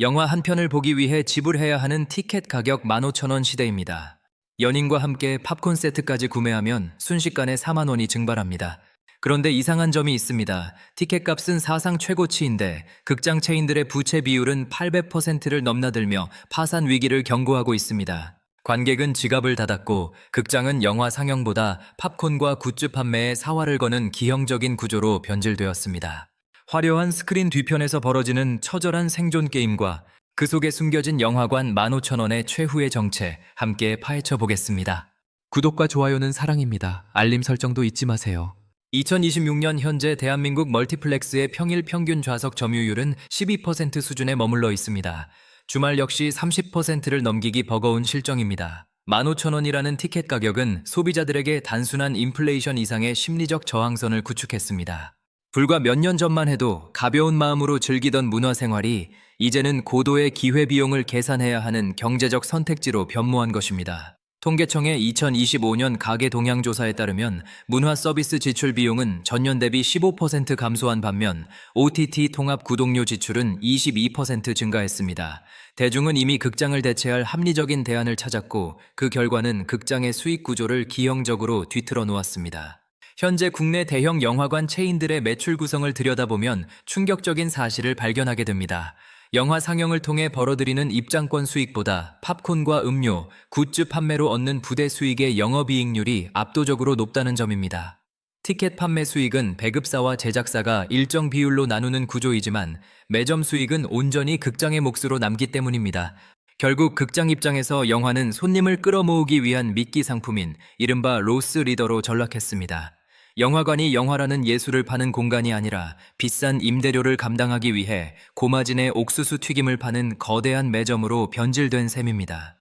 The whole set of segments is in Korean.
영화 한 편을 보기 위해 지불해야 하는 티켓 가격 15,000원 시대입니다. 연인과 함께 팝콘 세트까지 구매하면 순식간에 4만 원이 증발합니다. 그런데 이상한 점이 있습니다. 티켓 값은 사상 최고치인데 극장 체인들의 부채 비율은 800%를 넘나들며 파산 위기를 경고하고 있습니다. 관객은 지갑을 닫았고 극장은 영화 상영보다 팝콘과 굿즈 판매에 사활을 거는 기형적인 구조로 변질되었습니다. 화려한 스크린 뒤편에서 벌어지는 처절한 생존 게임과 그 속에 숨겨진 영화관 15,000원의 최후의 정체 함께 파헤쳐 보겠습니다. 구독과 좋아요는 사랑입니다. 알림 설정도 잊지 마세요. 2026년 현재 대한민국 멀티플렉스의 평일 평균 좌석 점유율은 12% 수준에 머물러 있습니다. 주말 역시 30%를 넘기기 버거운 실정입니다. 15,000원이라는 티켓 가격은 소비자들에게 단순한 인플레이션 이상의 심리적 저항선을 구축했습니다. 불과 몇 년 전만 해도 가벼운 마음으로 즐기던 문화생활이 이제는 고도의 기회비용을 계산해야 하는 경제적 선택지로 변모한 것입니다. 통계청의 2025년 가계 동향 조사에 따르면 문화 서비스 지출 비용은 전년 대비 15% 감소한 반면 OTT 통합 구독료 지출은 22% 증가했습니다. 대중은 이미 극장을 대체할 합리적인 대안을 찾았고 그 결과는 극장의 수익 구조를 기형적으로 뒤틀어 놓았습니다. 현재 국내 대형 영화관 체인들의 매출 구성을 들여다보면 충격적인 사실을 발견하게 됩니다. 영화 상영을 통해 벌어들이는 입장권 수익보다 팝콘과 음료, 굿즈 판매로 얻는 부대 수익의 영업이익률이 압도적으로 높다는 점입니다. 티켓 판매 수익은 배급사와 제작사가 일정 비율로 나누는 구조이지만 매점 수익은 온전히 극장의 몫으로 남기 때문입니다. 결국 극장 입장에서 영화는 손님을 끌어모으기 위한 미끼 상품인 이른바 로스 리더로 전락했습니다. 영화관이 영화라는 예술을 파는 공간이 아니라 비싼 임대료를 감당하기 위해 고마진의 옥수수 튀김을 파는 거대한 매점으로 변질된 셈입니다.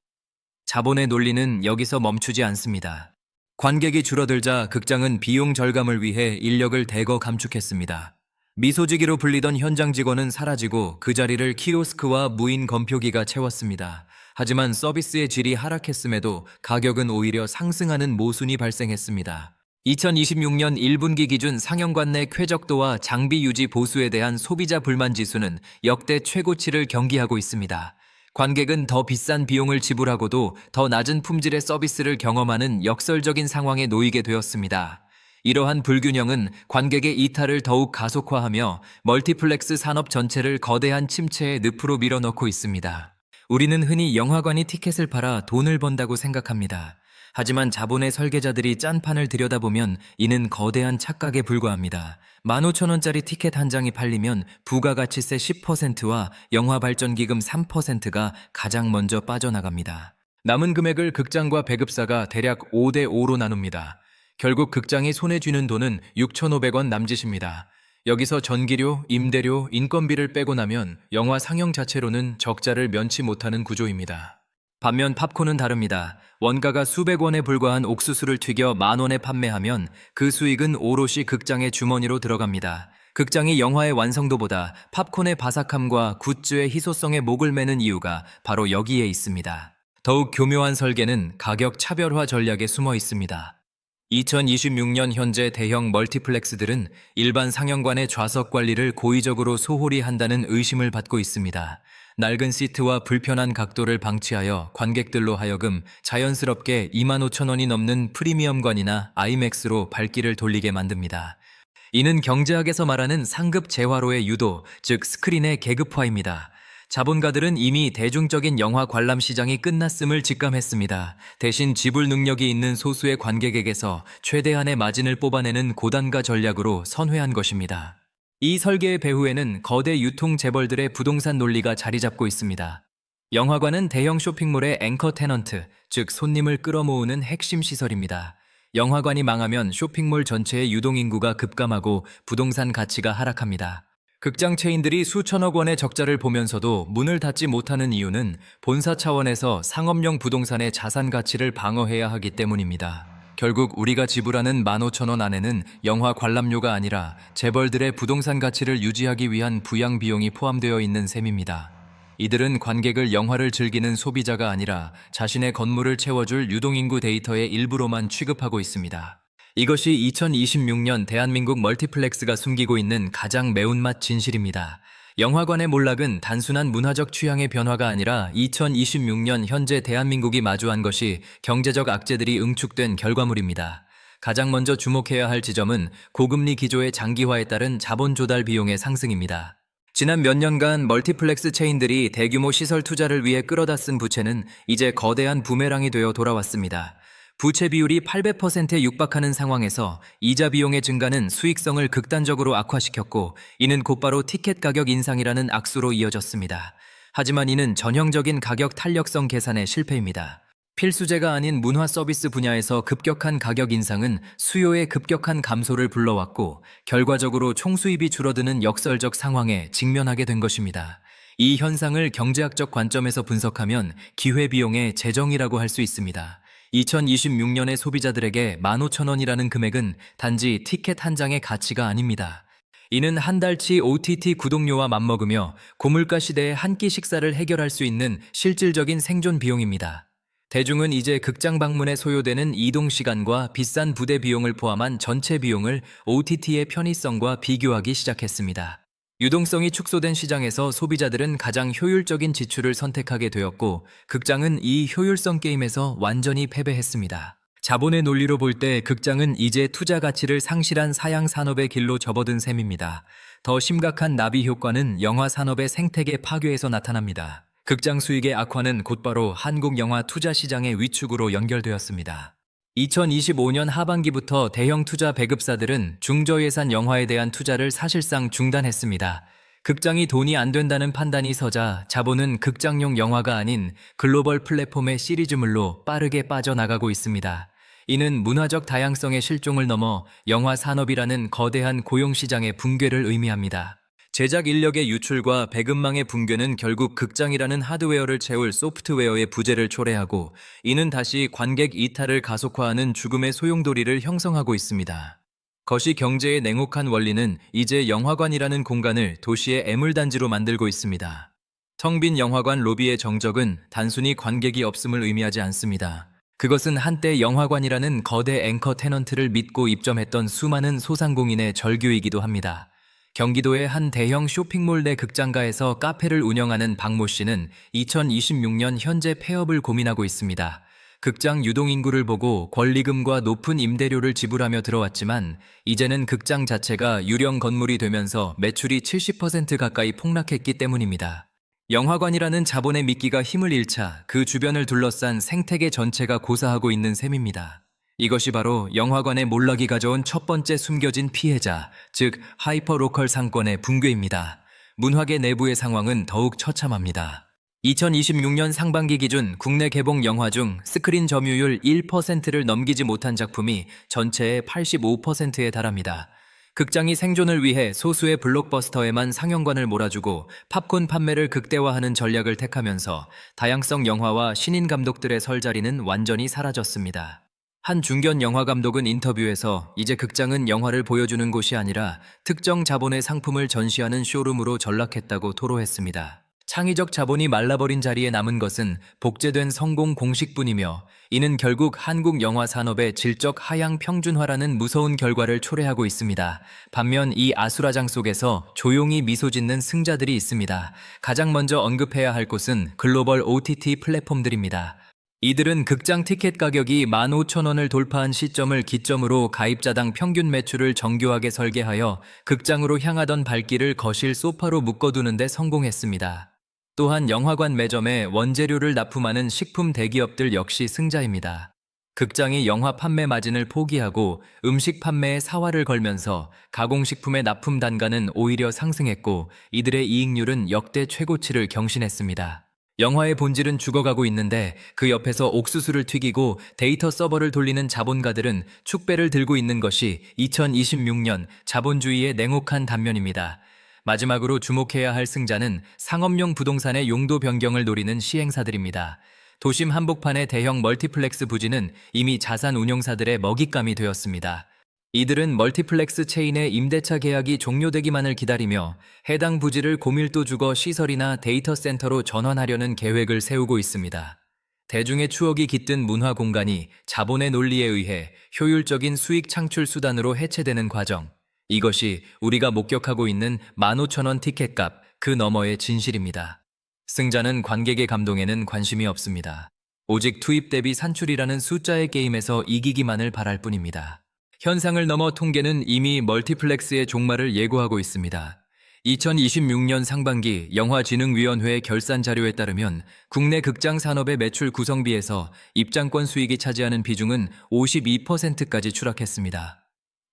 자본의 논리는 여기서 멈추지 않습니다. 관객이 줄어들자 극장은 비용 절감을 위해 인력을 대거 감축했습니다. 미소지기로 불리던 현장 직원은 사라지고 그 자리를 키오스크와 무인 검표기가 채웠습니다. 하지만 서비스의 질이 하락했음에도 가격은 오히려 상승하는 모순이 발생했습니다. 2026년 1분기 기준 상영관 내 쾌적도와 장비 유지 보수에 대한 소비자 불만 지수는 역대 최고치를 경기하고 있습니다. 관객은 더 비싼 비용을 지불하고도 더 낮은 품질의 서비스를 경험하는 역설적인 상황에 놓이게 되었습니다. 이러한 불균형은 관객의 이탈을 더욱 가속화하며 멀티플렉스 산업 전체를 거대한 침체의 늪으로 밀어넣고 있습니다. 우리는 흔히 영화관이 티켓을 팔아 돈을 번다고 생각합니다. 하지만 자본의 설계자들이 짠판을 들여다보면 이는 거대한 착각에 불과합니다. 15,000원짜리 티켓 한 장이 팔리면 부가가치세 10%와 영화 발전기금 3%가 가장 먼저 빠져나갑니다. 남은 금액을 극장과 배급사가 대략 5대5로 나눕니다. 결국 극장이 손에 쥐는 돈은 6,500원 남짓입니다. 여기서 전기료, 임대료, 인건비를 빼고 나면 영화 상영 자체로는 적자를 면치 못하는 구조입니다. 반면 팝콘은 다릅니다. 원가가 수백 원에 불과한 옥수수를 튀겨 만 원에 판매하면 그 수익은 오롯이 극장의 주머니로 들어갑니다. 극장이 영화의 완성도보다 팝콘의 바삭함과 굿즈의 희소성에 목을 매는 이유가 바로 여기에 있습니다. 더욱 교묘한 설계는 가격 차별화 전략에 숨어 있습니다. 2026년 현재 대형 멀티플렉스들은 일반 상영관의 좌석 관리를 고의적으로 소홀히 한다는 의심을 받고 있습니다. 낡은 시트와 불편한 각도를 방치하여 관객들로 하여금 자연스럽게 25,000원이 넘는 프리미엄관이나 아이맥스로 발길을 돌리게 만듭니다. 이는 경제학에서 말하는 상급 재화로의 유도, 즉 스크린의 계급화입니다. 자본가들은 이미 대중적인 영화 관람 시장이 끝났음을 직감했습니다. 대신 지불 능력이 있는 소수의 관객에게서 최대한의 마진을 뽑아내는 고단가 전략으로 선회한 것입니다. 이 설계의 배후에는 거대 유통 재벌들의 부동산 논리가 자리 잡고 있습니다. 영화관은 대형 쇼핑몰의 앵커 테넌트, 즉 손님을 끌어모으는 핵심 시설입니다. 영화관이 망하면 쇼핑몰 전체의 유동인구가 급감하고 부동산 가치가 하락합니다. 극장 체인들이 수천억 원의 적자를 보면서도 문을 닫지 못하는 이유는 본사 차원에서 상업용 부동산의 자산 가치를 방어해야 하기 때문입니다. 결국 우리가 지불하는 15,000원 안에는 영화 관람료가 아니라 재벌들의 부동산 가치를 유지하기 위한 부양 비용이 포함되어 있는 셈입니다. 이들은 관객을 영화를 즐기는 소비자가 아니라 자신의 건물을 채워줄 유동인구 데이터의 일부로만 취급하고 있습니다. 이것이 2026년 대한민국 멀티플렉스가 숨기고 있는 가장 매운맛 진실입니다. 영화관의 몰락은 단순한 문화적 취향의 변화가 아니라 2026년 현재 대한민국이 마주한 것이 경제적 악재들이 응축된 결과물입니다. 가장 먼저 주목해야 할 지점은 고금리 기조의 장기화에 따른 자본 조달 비용의 상승입니다. 지난 몇 년간 멀티플렉스 체인들이 대규모 시설 투자를 위해 끌어다 쓴 부채는 이제 거대한 부메랑이 되어 돌아왔습니다. 부채 비율이 800%에 육박하는 상황에서 이자 비용의 증가는 수익성을 극단적으로 악화시켰고 이는 곧바로 티켓 가격 인상이라는 악수로 이어졌습니다. 하지만 이는 전형적인 가격 탄력성 계산의 실패입니다. 필수제가 아닌 문화 서비스 분야에서 급격한 가격 인상은 수요의 급격한 감소를 불러왔고 결과적으로 총수입이 줄어드는 역설적 상황에 직면하게 된 것입니다. 이 현상을 경제학적 관점에서 분석하면 기회비용의 재정이라고 할 수 있습니다. 2026년의 소비자들에게 15,000원이라는 금액은 단지 티켓 한 장의 가치가 아닙니다. 이는 한 달치 OTT 구독료와 맞먹으며 고물가 시대의 한 끼 식사를 해결할 수 있는 실질적인 생존 비용입니다. 대중은 이제 극장 방문에 소요되는 이동 시간과 비싼 부대 비용을 포함한 전체 비용을 OTT의 편의성과 비교하기 시작했습니다. 유동성이 축소된 시장에서 소비자들은 가장 효율적인 지출을 선택하게 되었고 극장은 이 효율성 게임에서 완전히 패배했습니다. 자본의 논리로 볼 때 극장은 이제 투자 가치를 상실한 사양 산업의 길로 접어든 셈입니다. 더 심각한 나비 효과는 영화 산업의 생태계 파괴에서 나타납니다. 극장 수익의 악화는 곧바로 한국 영화 투자 시장의 위축으로 연결되었습니다. 2025년 하반기부터 대형 투자 배급사들은 중저예산 영화에 대한 투자를 사실상 중단했습니다. 극장이 돈이 안 된다는 판단이 서자 자본은 극장용 영화가 아닌 글로벌 플랫폼의 시리즈물로 빠르게 빠져나가고 있습니다. 이는 문화적 다양성의 실종을 넘어 영화 산업이라는 거대한 고용 시장의 붕괴를 의미합니다. 제작 인력의 유출과 배급망의 붕괴는 결국 극장이라는 하드웨어를 채울 소프트웨어의 부재를 초래하고 이는 다시 관객 이탈을 가속화하는 죽음의 소용돌이를 형성하고 있습니다. 거시 경제의 냉혹한 원리는 이제 영화관이라는 공간을 도시의 애물단지로 만들고 있습니다. 텅빈 영화관 로비의 정적은 단순히 관객이 없음을 의미하지 않습니다. 그것은 한때 영화관이라는 거대 앵커 테넌트를 믿고 입점했던 수많은 소상공인의 절규이기도 합니다. 경기도의 한 대형 쇼핑몰 내 극장가에서 카페를 운영하는 박모 씨는 2026년 현재 폐업을 고민하고 있습니다. 극장 유동 인구를 보고 권리금과 높은 임대료를 지불하며 들어왔지만 이제는 극장 자체가 유령 건물이 되면서 매출이 70% 가까이 폭락했기 때문입니다. 영화관이라는 자본의 미끼가 힘을 잃자 그 주변을 둘러싼 생태계 전체가 고사하고 있는 셈입니다. 이것이 바로 영화관의 몰락이 가져온 첫 번째 숨겨진 피해자, 즉 하이퍼로컬 상권의 붕괴입니다. 문화계 내부의 상황은 더욱 처참합니다. 2026년 상반기 기준 국내 개봉 영화 중 스크린 점유율 1%를 넘기지 못한 작품이 전체의 85%에 달합니다. 극장이 생존을 위해 소수의 블록버스터에만 상영관을 몰아주고 팝콘 판매를 극대화하는 전략을 택하면서 다양성 영화와 신인 감독들의 설 자리는 완전히 사라졌습니다. 한 중견 영화 감독은 인터뷰에서 이제 극장은 영화를 보여주는 곳이 아니라 특정 자본의 상품을 전시하는 쇼룸으로 전락했다고 토로했습니다. 창의적 자본이 말라버린 자리에 남은 것은 복제된 성공 공식뿐이며 이는 결국 한국 영화 산업의 질적 하향 평준화라는 무서운 결과를 초래하고 있습니다. 반면 이 아수라장 속에서 조용히 미소 짓는 승자들이 있습니다. 가장 먼저 언급해야 할 곳은 글로벌 OTT 플랫폼들입니다. 이들은 극장 티켓 가격이 15,000원을 돌파한 시점을 기점으로 가입자당 평균 매출을 정교하게 설계하여 극장으로 향하던 발길을 거실 소파로 묶어두는데 성공했습니다. 또한 영화관 매점에 원재료를 납품하는 식품 대기업들 역시 승자입니다. 극장이 영화 판매 마진을 포기하고 음식 판매에 사활을 걸면서 가공식품의 납품 단가는 오히려 상승했고 이들의 이익률은 역대 최고치를 경신했습니다. 영화의 본질은 죽어가고 있는데 그 옆에서 옥수수를 튀기고 데이터 서버를 돌리는 자본가들은 축배를 들고 있는 것이 2026년 자본주의의 냉혹한 단면입니다. 마지막으로 주목해야 할 승자는 상업용 부동산의 용도 변경을 노리는 시행사들입니다. 도심 한복판의 대형 멀티플렉스 부지는 이미 자산 운용사들의 먹잇감이 되었습니다. 이들은 멀티플렉스 체인의 임대차 계약이 종료되기만을 기다리며 해당 부지를 고밀도 주거 시설이나 데이터 센터로 전환하려는 계획을 세우고 있습니다. 대중의 추억이 깃든 문화 공간이 자본의 논리에 의해 효율적인 수익 창출 수단으로 해체되는 과정. 이것이 우리가 목격하고 있는 15,000원 티켓값, 그 너머의 진실입니다. 승자는 관객의 감동에는 관심이 없습니다. 오직 투입 대비 산출이라는 숫자의 게임에서 이기기만을 바랄 뿐입니다. 현상을 넘어 통계는 이미 멀티플렉스의 종말을 예고하고 있습니다. 2026년 상반기 영화진흥위원회 결산 자료에 따르면 국내 극장 산업의 매출 구성비에서 입장권 수익이 차지하는 비중은 52%까지 추락했습니다.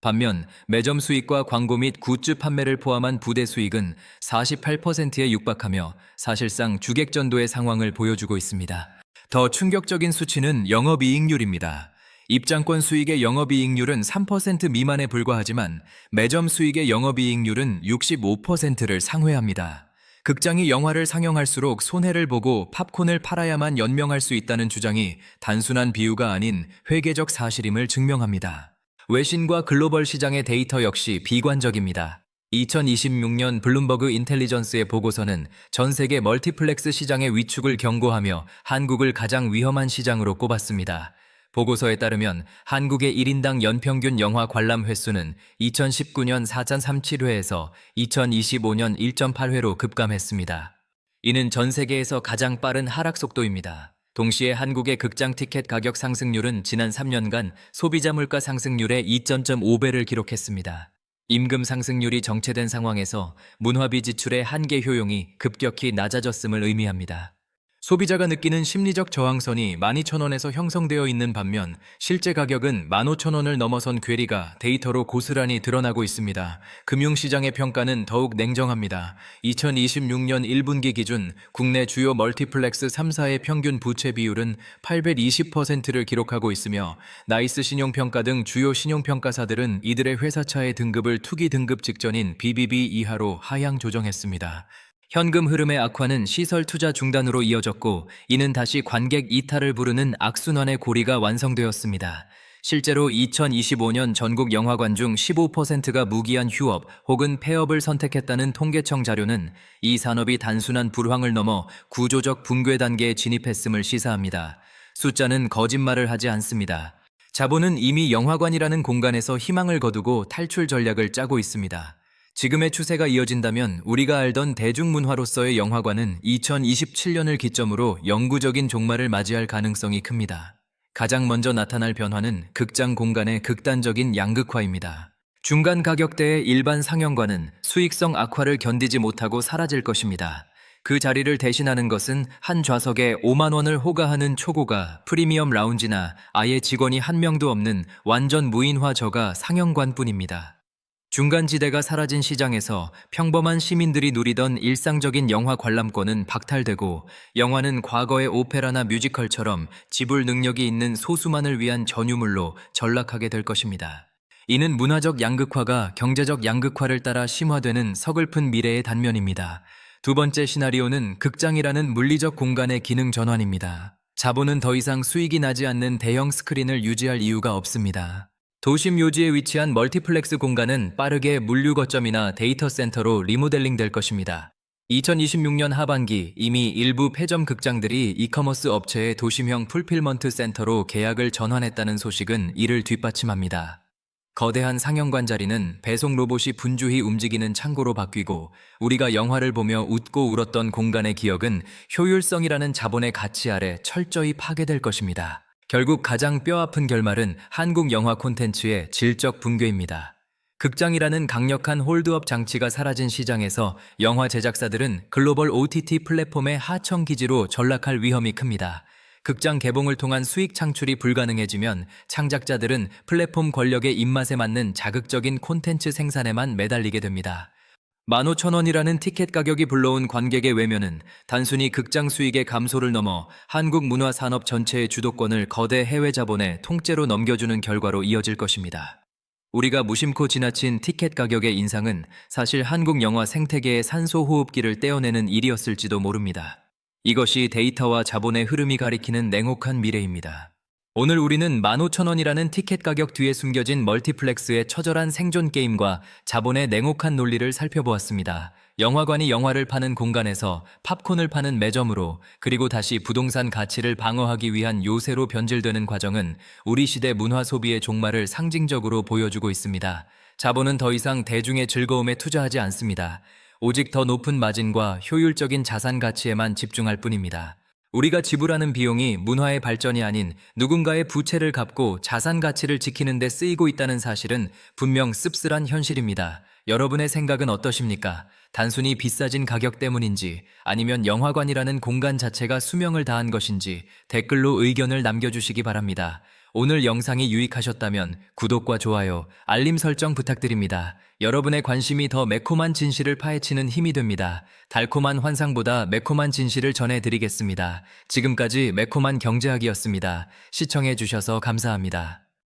반면 매점 수익과 광고 및 굿즈 판매를 포함한 부대 수익은 48%에 육박하며 사실상 주객전도의 상황을 보여주고 있습니다. 더 충격적인 수치는 영업이익률입니다. 입장권 수익의 영업이익률은 3% 미만에 불과하지만 매점 수익의 영업이익률은 65%를 상회합니다. 극장이 영화를 상영할수록 손해를 보고 팝콘을 팔아야만 연명할 수 있다는 주장이 단순한 비유가 아닌 회계적 사실임을 증명합니다. 외신과 글로벌 시장의 데이터 역시 비관적입니다. 2026년 블룸버그 인텔리전스의 보고서는 전 세계 멀티플렉스 시장의 위축을 경고하며 한국을 가장 위험한 시장으로 꼽았습니다. 보고서에 따르면 한국의 1인당 연평균 영화 관람 횟수는 2019년 4.37회에서 2025년 1.8회로 급감했습니다. 이는 전 세계에서 가장 빠른 하락 속도입니다. 동시에 한국의 극장 티켓 가격 상승률은 지난 3년간 소비자 물가 상승률의 2.5배를 기록했습니다. 임금 상승률이 정체된 상황에서 문화비 지출의 한계 효용이 급격히 낮아졌음을 의미합니다. 소비자가 느끼는 심리적 저항선이 12,000원에서 형성되어 있는 반면 실제 가격은 15,000원을 넘어선 괴리가 데이터로 고스란히 드러나고 있습니다. 금융시장의 평가는 더욱 냉정합니다. 2026년 1분기 기준 국내 주요 멀티플렉스 3사의 평균 부채 비율은 820%를 기록하고 있으며 나이스 신용평가 등 주요 신용평가사들은 이들의 회사차의 등급을 투기 등급 직전인 BBB 이하로 하향 조정했습니다. 현금 흐름의 악화는 시설 투자 중단으로 이어졌고 이는 다시 관객 이탈을 부르는 악순환의 고리가 완성되었습니다. 실제로 2025년 전국 영화관 중 15%가 무기한 휴업 혹은 폐업을 선택했다는 통계청 자료는 이 산업이 단순한 불황을 넘어 구조적 붕괴 단계에 진입했음을 시사합니다. 숫자는 거짓말을 하지 않습니다. 자본은 이미 영화관이라는 공간에서 희망을 거두고 탈출 전략을 짜고 있습니다. 지금의 추세가 이어진다면 우리가 알던 대중문화로서의 영화관은 2027년을 기점으로 영구적인 종말을 맞이할 가능성이 큽니다. 가장 먼저 나타날 변화는 극장 공간의 극단적인 양극화입니다. 중간 가격대의 일반 상영관은 수익성 악화를 견디지 못하고 사라질 것입니다. 그 자리를 대신하는 것은 한 좌석에 5만 원을 호가하는 초고가 프리미엄 라운지나 아예 직원이 한 명도 없는 완전 무인화 저가 상영관뿐입니다. 중간지대가 사라진 시장에서 평범한 시민들이 누리던 일상적인 영화 관람권은 박탈되고 영화는 과거의 오페라나 뮤지컬처럼 지불 능력이 있는 소수만을 위한 전유물로 전락하게 될 것입니다. 이는 문화적 양극화가 경제적 양극화를 따라 심화되는 서글픈 미래의 단면입니다. 두 번째 시나리오는 극장이라는 물리적 공간의 기능 전환입니다. 자본은 더 이상 수익이 나지 않는 대형 스크린을 유지할 이유가 없습니다. 도심 요지에 위치한 멀티플렉스 공간은 빠르게 물류 거점이나 데이터 센터로 리모델링 될 것입니다. 2026년 하반기 이미 일부 폐점 극장들이 이커머스 업체의 도심형 풀필먼트 센터로 계약을 전환했다는 소식은 이를 뒷받침합니다. 거대한 상영관 자리는 배송 로봇이 분주히 움직이는 창고로 바뀌고 우리가 영화를 보며 웃고 울었던 공간의 기억은 효율성이라는 자본의 가치 아래 철저히 파괴될 것입니다. 결국 가장 뼈아픈 결말은 한국 영화 콘텐츠의 질적 붕괴입니다. 극장이라는 강력한 홀드업 장치가 사라진 시장에서 영화 제작사들은 글로벌 OTT 플랫폼의 하청 기지로 전락할 위험이 큽니다. 극장 개봉을 통한 수익 창출이 불가능해지면 창작자들은 플랫폼 권력의 입맛에 맞는 자극적인 콘텐츠 생산에만 매달리게 됩니다. 15,000원이라는 티켓 가격이 불러온 관객의 외면은 단순히 극장 수익의 감소를 넘어 한국 문화 산업 전체의 주도권을 거대 해외 자본에 통째로 넘겨주는 결과로 이어질 것입니다. 우리가 무심코 지나친 티켓 가격의 인상은 사실 한국 영화 생태계의 산소 호흡기를 떼어내는 일이었을지도 모릅니다. 이것이 데이터와 자본의 흐름이 가리키는 냉혹한 미래입니다. 오늘 우리는 15,000원이라는 티켓 가격 뒤에 숨겨진 멀티플렉스의 처절한 생존 게임과 자본의 냉혹한 논리를 살펴보았습니다. 영화관이 영화를 파는 공간에서 팝콘을 파는 매점으로 그리고 다시 부동산 가치를 방어하기 위한 요새로 변질되는 과정은 우리 시대 문화 소비의 종말을 상징적으로 보여주고 있습니다. 자본은 더 이상 대중의 즐거움에 투자하지 않습니다. 오직 더 높은 마진과 효율적인 자산 가치에만 집중할 뿐입니다. 우리가 지불하는 비용이 문화의 발전이 아닌 누군가의 부채를 갚고 자산 가치를 지키는 데 쓰이고 있다는 사실은 분명 씁쓸한 현실입니다. 여러분의 생각은 어떠십니까? 단순히 비싸진 가격 때문인지 아니면 영화관이라는 공간 자체가 수명을 다한 것인지 댓글로 의견을 남겨주시기 바랍니다. 오늘 영상이 유익하셨다면 구독과 좋아요, 알림 설정 부탁드립니다. 여러분의 관심이 더 매콤한 진실을 파헤치는 힘이 됩니다. 달콤한 환상보다 매콤한 진실을 전해드리겠습니다. 지금까지 매콤한 경제학이었습니다. 시청해주셔서 감사합니다.